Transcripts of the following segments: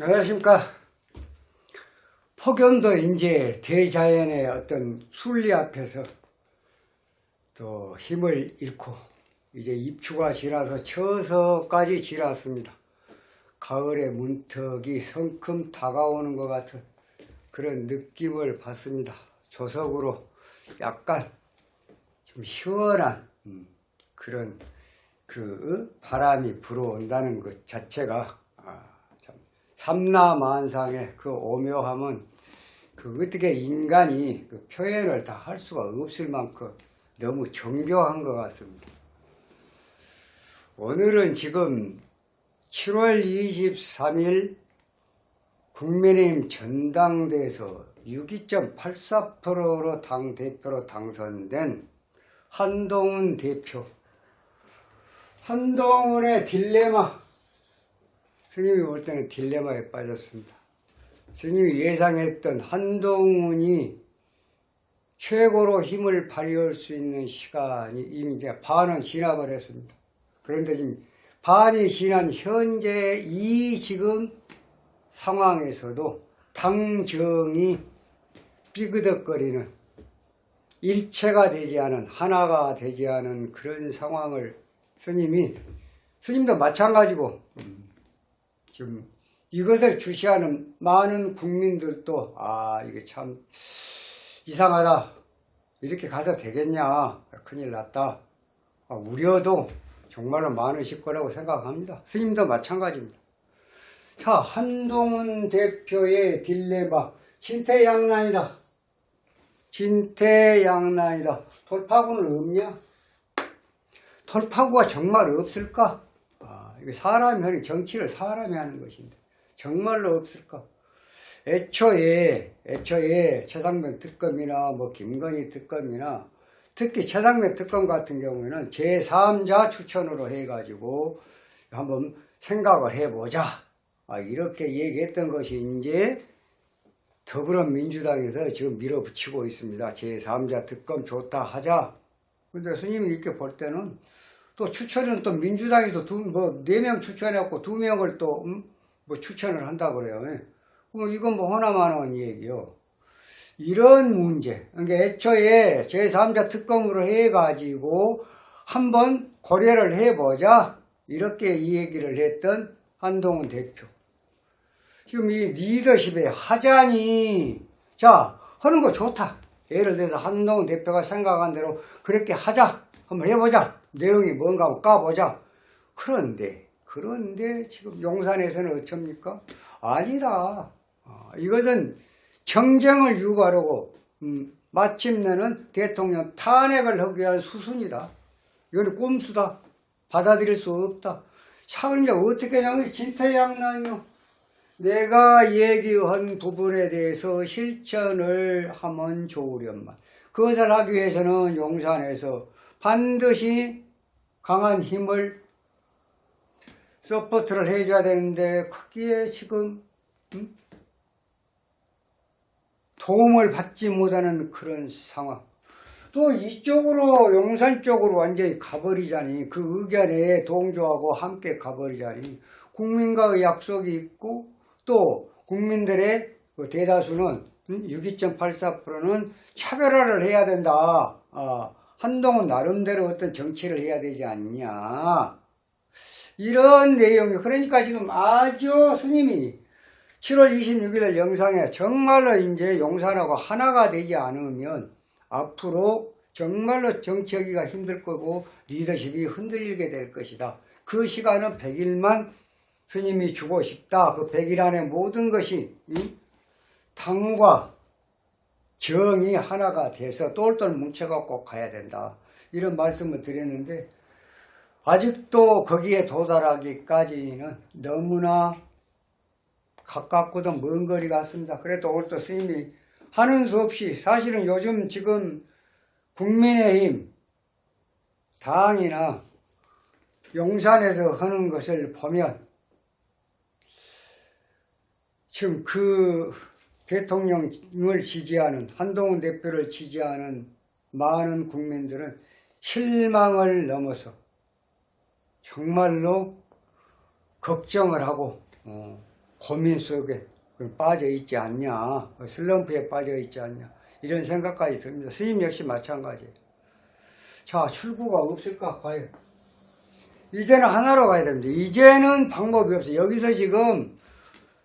안녕하십니까. 폭염도 이제 대자연의 어떤 순리 앞에서 또 힘을 잃고 이제 입추가 지나서 처서까지 지났습니다. 가을의 문턱이 성큼 다가오는 것 같은 그런 느낌을 받습니다. 조석으로 약간 좀 시원한 음, 그런 그 바람이 불어온다는 것 자체가 삼라만상의 그 오묘함은 그 어떻게 인간이 그 표현을 다 할 수가 없을 만큼 너무 정교한 것 같습니다. 오늘은 지금 7월 23일 국민의힘 전당대에서 62.84%로 당 대표로 당선된 한동훈 대표. 한동훈의 딜레마. 스님이 볼 때는 딜레마에 빠졌습니다. 스님이 예상했던 한동훈이 최고로 힘을 발휘할 수 있는 시간이 이미 이제 반은 지나버렸습니다. 그런데 지금 반이 지난 현재 이 지금 상황에서도 당정이 삐그덕거리는 일체가 되지 않은 하나가 되지 않은 그런 상황을 스님이 스님도 마찬가지고 음, 지금 이것을 주시하는 많은 국민들도 아 이게 참 이상하다. 이렇게 가서 되겠냐. 큰일 났다. 아, 우려도 정말로 많으실 거라고 생각합니다. 스님도 마찬가지입니다. 자 한동훈 대표의 딜레마. 진퇴양난이다. 진퇴양난이다. 돌파구는 없냐? 돌파구가 정말 없을까 사람이 하는 정치를 사람이 하는 것인데 정말로 없을까? 애초에 애초에 최상병 특검이나 뭐 김건희 특검이나 특히 최상병 특검 같은 경우에는 제3자 추천으로 해가지고 한번 생각을 해보자 아, 이렇게 얘기했던 것이 이제 더불어민주당에서 지금 밀어붙이고 있습니다. 제3자 특검 좋다 하자. 근데 스님이 이렇게 볼 때는 또 추천은 또 민주당에서 두, 뭐, 네 명 추천해갖고 두 명을 또, 음? 뭐 추천을 한다 그래요. 그럼 이건 뭐 하나만한 얘기요. 이런 문제, 그러니까 애초에 제3자 특검으로 해가지고 한번 고려를 해보자. 이렇게 이 얘기를 했던 한동훈 대표. 지금 이 리더십의 하자니, 자, 하는 거 좋다. 예를 들어서 한동훈 대표가 생각한 대로 그렇게 하자. 한번 해보자. 내용이 뭔가 한번 까보자. 그런데, 그런데 지금 용산에서는 어쩝니까? 아니다. 어, 이것은 정쟁을 유발하고, 음, 마침내는 대통령 탄핵을 하기 위한 수순이다. 이건 꼼수다. 받아들일 수 없다. 자, 그러니까 어떻게 하냐면 진퇴양난이요. 내가 얘기한 부분에 대해서 실천을 하면 좋으련만. 그것을 하기 위해서는 용산에서 반드시 강한 힘을 서포트를 해줘야 되는데 거기에 지금 음? 도움을 받지 못하는 그런 상황. 또 이쪽으로 용산 쪽으로 완전히 가버리자니 그 의견에 동조하고 함께 가버리자니 국민과의 약속이 있고 또 국민들의 그 대다수는 62.84%는 차별화를 해야 된다. 아, 한동훈 나름대로 어떤 정치를 해야 되지 않냐. 이런 내용이 그러니까 지금 아주 스님이 7월 26일 영상에 정말로 이제 용산하고 하나가 되지 않으면 앞으로 정말로 정치하기가 힘들 거고 리더십이 흔들리게 될 것이다. 그 시간은 100일만 스님이 주고 싶다. 그 100일 안에 모든 것이 이 당과 정이 하나가 돼서 똘똘 뭉쳐갖고 가야 된다. 이런 말씀을 드렸는데 아직도 거기에 도달하기까지는 너무나 가깝고도 먼 거리 같습니다. 그래도 오늘 또 스님이 하는 수 없이 사실은 요즘 지금 국민의힘 당이나 용산에서 하는 것을 보면 지금 그 대통령을 지지하는 한동훈 대표를 지지하는 많은 국민들은 실망을 넘어서 정말로 걱정을 하고 어, 고민 속에 빠져 있지 않냐, 슬럼프에 빠져 있지 않냐, 이런 생각까지 듭니다. 스님 역시 마찬가지예요. 자, 출구가 없을까, 과연? 이제는 하나로 가야 됩니다. 이제는 방법이 없어요. 여기서 지금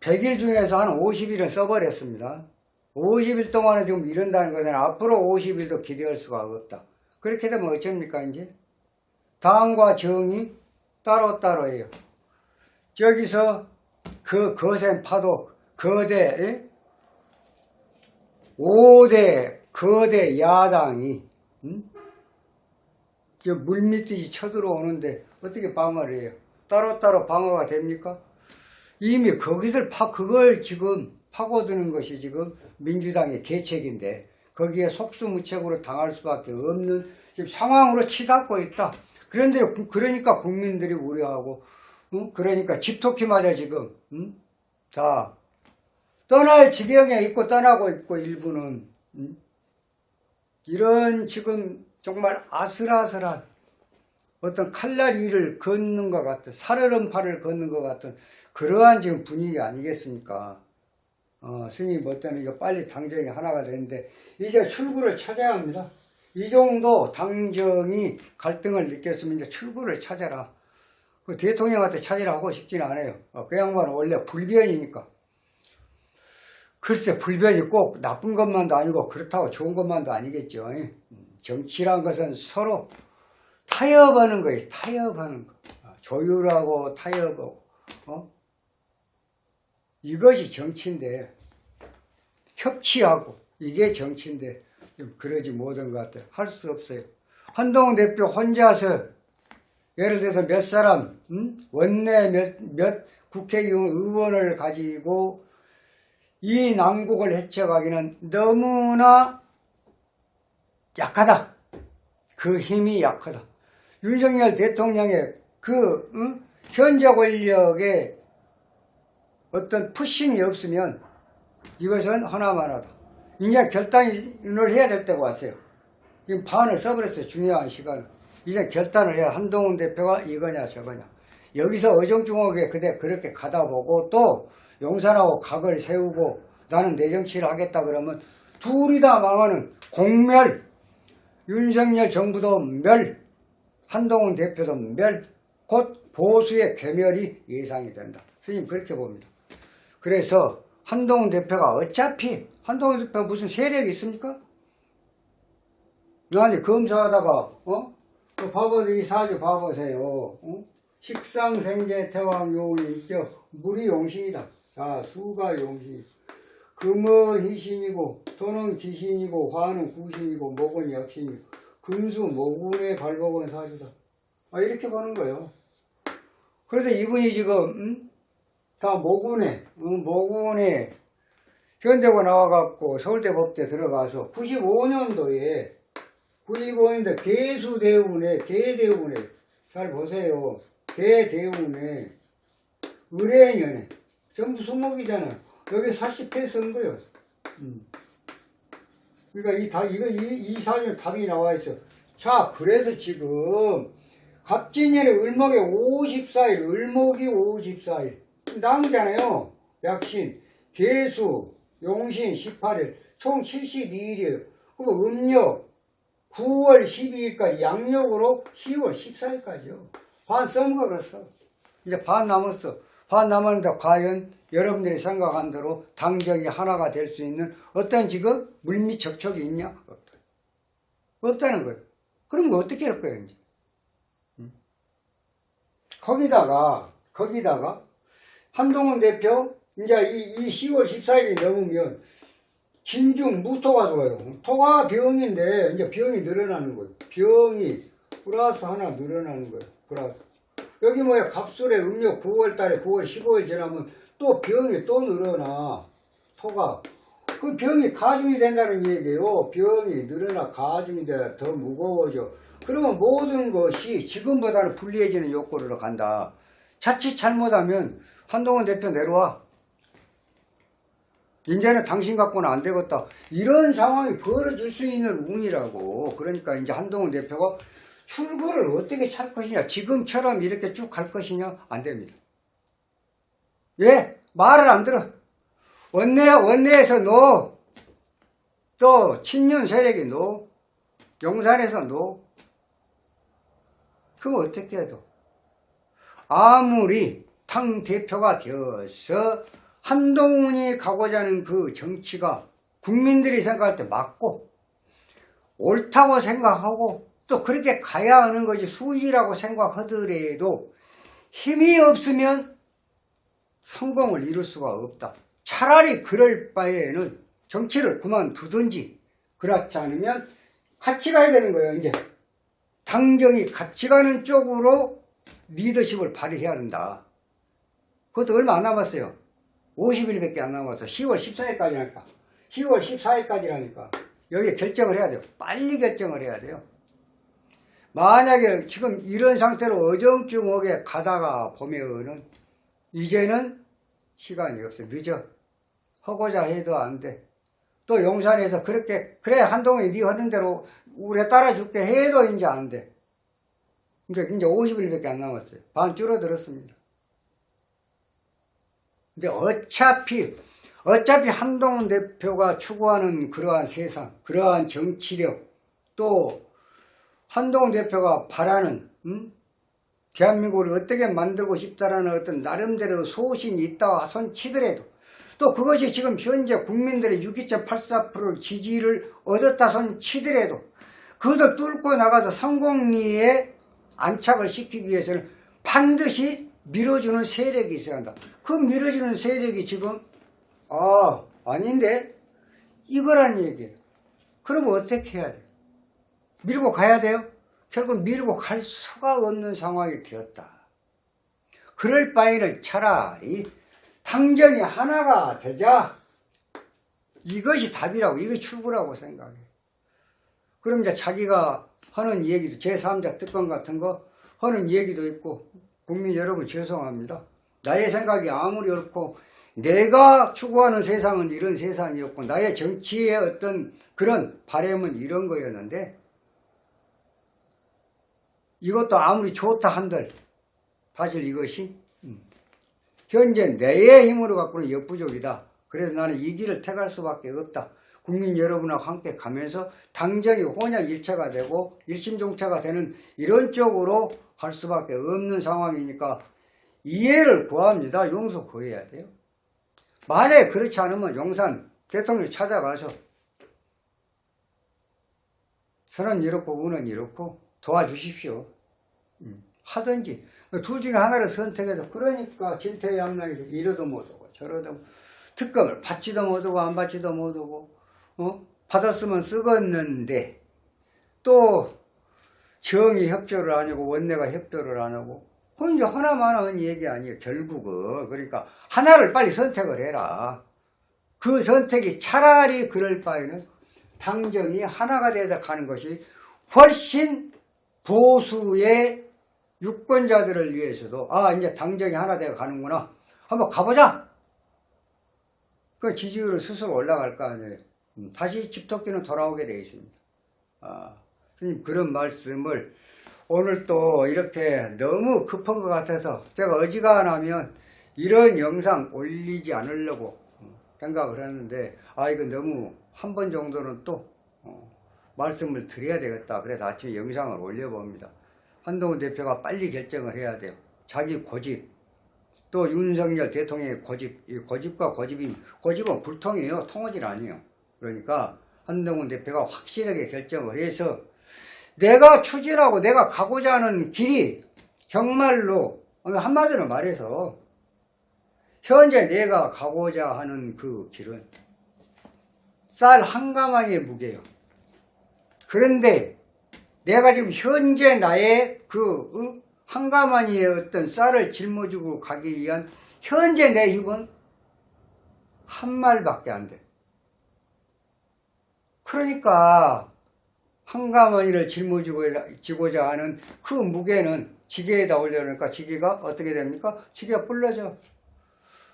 100일 중에서 한 50일은 써버렸습니다. 50일 동안은 지금 이런다는 것은 앞으로 50일도 기대할 수가 없다. 그렇게 되면 어쩝니까, 이제? 당과 정이 따로따로예요. 저기서 그 거센 파도, 거대, 예? 5대 거대 야당이, 음? 저 물밑듯이 쳐들어오는데 어떻게 방어를 해요? 따로따로 방어가 됩니까? 이미 거기서 파, 그걸 지금 파고드는 것이 지금 민주당의 계책인데 거기에 속수무책으로 당할 수밖에 없는 지금 상황으로 치닫고 있다. 그런데 구- 그러니까 국민들이 우려하고 응? 그러니까 집토끼마저 지금 응? 다 떠날 지경에 있고 떠나고 있고 일부는 응? 이런 지금 정말 아슬아슬한 어떤 칼날 위를 걷는 것 같은 살얼음판을 걷는 것 같은 그러한 지금 분위기 아니겠습니까? 어, 스님 뭐 때는 이거 빨리 당정이 하나가 되는데 이제 출구를 찾아야 합니다. 이 정도 당정이 갈등을 느꼈으면 이제 출구를 찾아라. 그 대통령한테 찾으라 하고 싶지는 않아요. 어, 그 양반은 원래 불변이니까. 글쎄 불변이 꼭 나쁜 것만도 아니고 그렇다고 좋은 것만도 아니겠죠. 음, 정치란 것은 서로 타협하는 거예요. 타협하는 거. 아, 조율하고 타협하고. 어? 이것이 정치인데 협치하고 이게 정치인데 좀 그러지 못한 것 같아요. 할 수 없어요. 한동훈 대표 혼자서 예를 들어서 몇 사람 음? 원내 몇, 몇 국회의원 의원을 가지고 이 난국을 헤쳐가기는 너무나 약하다. 그 힘이 약하다. 윤석열 대통령의 그 음? 현재 권력의 어떤 푸싱이 없으면 이것은 하나만하다. 이제 결단을 해야 될 때가 왔어요. 지금 반을 써버렸어요. 중요한 시간을. 이제 결단을 해야 한동훈 대표가 이거냐 저거냐. 여기서 어정중하게 그대 그렇게 가다 보고 또 용산하고 각을 세우고 나는 내 정치를 하겠다 그러면 둘이 다 망하는 공멸. 윤석열 정부도 멸. 한동훈 대표도 멸. 곧 보수의 괴멸이 예상이 된다. 스님 그렇게 봅니다. 그래서 한동훈 대표가 어차피 한동훈 대표가 무슨 세력이 있습니까? 아니 검사하다가 어? 그 봐보 이 사주 봐보세요. 어? 식상생재 태왕 요리 있죠. 물이 용신이다. 자 수가 용신. 금은 희신이고 토는 기신이고 화는 구신이고 목은 역신이고 금수 모군의 발복은 사주다. 아 이렇게 보는 거예요. 그래서 이분이 지금 음? 다 모군에, 응, 모군에 현대고 나와갖고 서울대 법대 들어가서 95년도에 95년도 개수대운에, 개대운에, 잘 보세요. 개대운에, 의뢰년에, 전부 수목이잖아요. 여기 40회 쓴 거예요. 음. 그러니까 이 다, 이거, 이, 이 사진 답이 나와 있어. 자, 그래서 지금, 갑진년에 을목에 54일, 을목이 54일. 나무잖아요. 약신, 개수, 용신 18일, 총 72일이에요. 그럼 음력 9월 12일까지, 양력으로 10월 14일까지요. 반 썸거 그랬어. 이제 반 남았어. 반 남았는데 과연 여러분들이 생각한 대로 당정이 하나가 될 수 있는 어떤 지금 물밑 접촉이 있냐? 없다. 없다는 거예요. 그럼 어떻게 할 거예요, 이제? 음? 거기다가, 거기다가, 한동훈 대표, 이제 이, 이 10월 14일이 넘으면 진중 무토가 좋아요. 토가 병인데 이제 병이 늘어나는 거예요. 병이 플러스 하나 늘어나는 거예요. 플러스. 여기 뭐야 갑술에 음력 9월 달에 9월 15일 지나면 또 병이 또 늘어나. 토가. 그 병이 가중이 된다는 얘기예요. 병이 늘어나 가중이 돼야 더 무거워져. 그러면 모든 것이 지금보다는 불리해지는 욕구로 간다. 자칫 잘못하면 한동훈 대표 내려와. 이제는 당신 갖고는 안 되겠다. 이런 상황이 벌어질 수 있는 운이라고. 그러니까 이제 한동훈 대표가 출구를 어떻게 찾을 것이냐. 지금처럼 이렇게 쭉 갈 것이냐. 안 됩니다. 왜? 말을 안 들어. 원내, 원내에서 노. 또, 친윤 세력이 노. 용산에서 노. 그럼 어떻게 해도. 아무리 당 대표가 되어서 한동훈이 가고자 하는 그 정치가 국민들이 생각할 때 맞고 옳다고 생각하고 또 그렇게 가야 하는 것이 순리라고 생각하더라도 힘이 없으면 성공을 이룰 수가 없다. 차라리 그럴 바에는 정치를 그만두든지 그렇지 않으면 같이 가야 되는 거예요. 이제 당정이 같이 가는 쪽으로 리더십을 발휘해야 된다. 그것도 얼마 안 남았어요. 50일밖에 안 남았어. 10월 14일까지 하니까. 10월 14일까지라니까. 여기 결정을 해야 돼요. 빨리 결정을 해야 돼요. 만약에 지금 이런 상태로 어정쩡 하게 가다가 보면은 이제는 시간이 없어. 늦어. 하고자 해도 안 돼. 또 용산에서 그렇게 그래 한동훈이 네 하는 대로 우리 따라줄게 해도 이제 안 돼. 그러니까 이제 50일밖에 안 남았어요. 반 줄어들었습니다. 근데 어차피 어차피 한동훈 대표가 추구하는 그러한 세상, 그러한 정치력, 또 한동훈 대표가 바라는 음? 대한민국을 어떻게 만들고 싶다라는 어떤 나름대로 소신이 있다와 손치더라도 또 그것이 지금 현재 국민들의 62.84% 지지를 얻었다 손 치더라도 그것을 뚫고 나가서 성공리에 안착을 시키기 위해서는 반드시 밀어주는 세력이 있어야 한다. 그 밀어주는 세력이 지금 아 아닌데 이거란 얘기예요. 그러면 어떻게 해야 돼? 밀고 가야 돼요? 결국 밀고 갈 수가 없는 상황이 되었다. 그럴 바에는 차라리 당정이 하나가 되자 이것이 답이라고 이것이 출구라고 생각해. 그럼 이제 자기가 하는 얘기도 제3자 특권 같은 거 하는 얘기도 있고 국민 여러분 죄송합니다. 나의 생각이 아무리 옳고 내가 추구하는 세상은 이런 세상이었고 나의 정치의 어떤 그런 바램은 이런 거였는데 이것도 아무리 좋다 한들 사실 이것이 음, 현재 내의 힘으로 갖고는 역부족이다. 그래서 나는 이 길을 택할 수밖에 없다. 국민 여러분하고 함께 가면서 당정이 혼연일체가 되고 일심동체가 되는 이런 쪽으로 갈 수밖에 없는 상황이니까 이해를 구합니다. 용서 구해야 돼요. 만약에 그렇지 않으면 용산 대통령 찾아가서 선은 이렇고 운은 이렇고 도와주십시오. 음, 하든지 둘 중에 하나를 선택해서 그러니까 진퇴양난에서 이러도 못하고 저러도 못- 특검을 받지도 못하고 안 받지도 못하고 어? 받았으면 쓰겠는데 또 정이 협조를 안 하고 원내가 협조를 안 하고 그건 이제 하나만 한 얘기 아니에요 결국은. 그러니까 하나를 빨리 선택을 해라. 그 선택이 차라리 그럴 바에는 당정이 하나가 되어서 가는 것이 훨씬 보수의 유권자들을 위해서도 아 이제 당정이 하나 되어 가는구나. 한번 가보자! 그 지지율은 스스로 올라갈 거 아니에요. 음, 다시 집토끼는 돌아오게 되어 있습니다. 아, 선생님 그런 말씀을 오늘 또 이렇게 너무 급한 것 같아서 제가 어지간하면 이런 영상 올리지 않으려고 음, 생각을 했는데 아 이거 너무 한 번 정도는 또 어, 말씀을 드려야 되겠다. 그래서 아침에 영상을 올려봅니다. 한동훈 대표가 빨리 결정을 해야 돼요. 자기 고집. 또 윤석열 대통령의 고집. 이 고집과 고집이 고집은 불통이에요. 통어질 아니에요 그러니까 한동훈 대표가 확실하게 결정을 해서 내가 추진하고 내가 가고자 하는 길이 정말로 한마디로 말해서 현재 내가 가고자 하는 그 길은 쌀 한 가마니의 무게요. 그런데 내가 지금 현재 나의 그 응? 한 가마니의 어떤 쌀을 짊어지고 가기 위한 현재 내 힘은 한 말밖에 안 돼. 그러니까 한가머니를 짊어지고자 하는 그 무게는 지게에다 올려놓으니까 지게가 어떻게 됩니까? 지게가 불러져.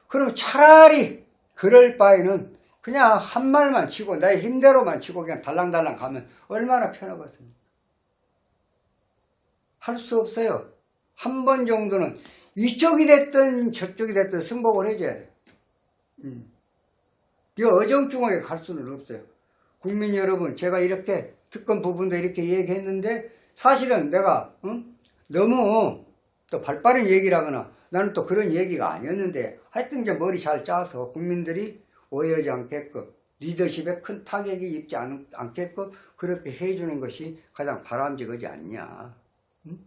그럼 차라리 그럴 바에는 그냥 한 말만 치고 나의 힘대로만 치고 그냥 달랑달랑 가면 얼마나 편하겠습니까? 할 수 없어요. 한 번 정도는 이쪽이 됐든 저쪽이 됐든 승복을 해줘야 돼. 이 어정중하게 갈 수는 없어요. 국민 여러분, 제가 이렇게 특검 부분도 이렇게 얘기했는데 사실은 내가 응? 너무 또 발빠른 얘기를 하거나 나는 또 그런 얘기가 아니었는데 하여튼 이제 머리 잘 짜서 국민들이 오해하지 않게끔 리더십에 큰 타격이 입지 않, 않게끔 그렇게 해주는 것이 가장 바람직하지 않냐. 응?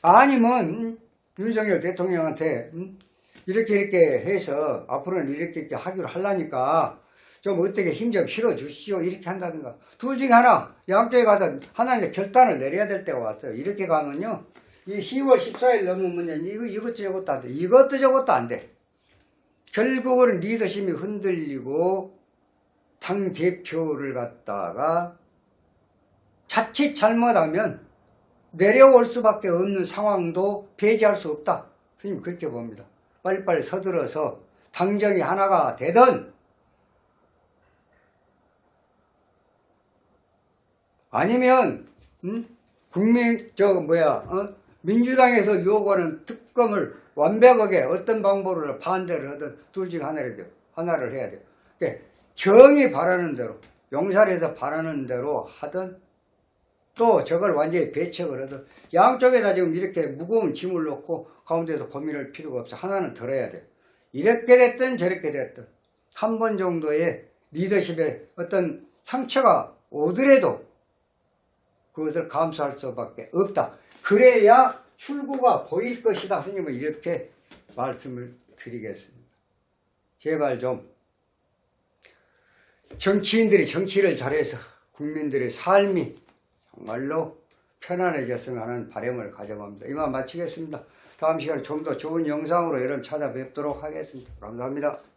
아니면 응? 윤석열 대통령한테 응? 이렇게 이렇게 해서 앞으로는 이렇게 이렇게 하기로 하려니까 좀 어떻게 힘 좀 실어 주시오. 이렇게 한다든가 둘 중에 하나 양쪽에 가서 하나님의 결단을 내려야 될 때가 왔어요. 이렇게 가면요 이 10월 14일 넘으면 이거 이것도 저것도 안돼. 이것도 저것도 안돼. 결국은 리더십이 흔들리고 당 대표를 갖다가 자칫 잘못하면 내려올 수밖에 없는 상황도 배제할 수 없다. 스님 그렇게 봅니다. 빨리빨리 서둘러서 당정이 하나가 되든 아니면 음? 국민 저 뭐야 어? 민주당에서 요구하는 특검을 완벽하게 어떤 방법으로 반대를 하든 둘 중에 하나를 돼요. 하나를 해야 돼요. 그러니까 정이 바라는 대로 용산에서 바라는 대로 하든 또 저걸 완전히 배척을 하든 양쪽에다 지금 이렇게 무거운 짐을 놓고 가운데서 고민할 필요가 없어. 하나는 들어야 돼. 이렇게 됐든 저렇게 됐든 한 번 정도의 리더십에 어떤 상처가 오더라도 그것을 감수할 수밖에 없다. 그래야 출구가 보일 것이다. 스님은 이렇게 말씀을 드리겠습니다. 제발 좀 정치인들이 정치를 잘해서 국민들의 삶이 정말로 편안해졌으면 하는 바람을 가져봅니다. 이만 마치겠습니다. 다음 시간에 좀 더 좋은 영상으로 여러분 찾아뵙도록 하겠습니다. 감사합니다.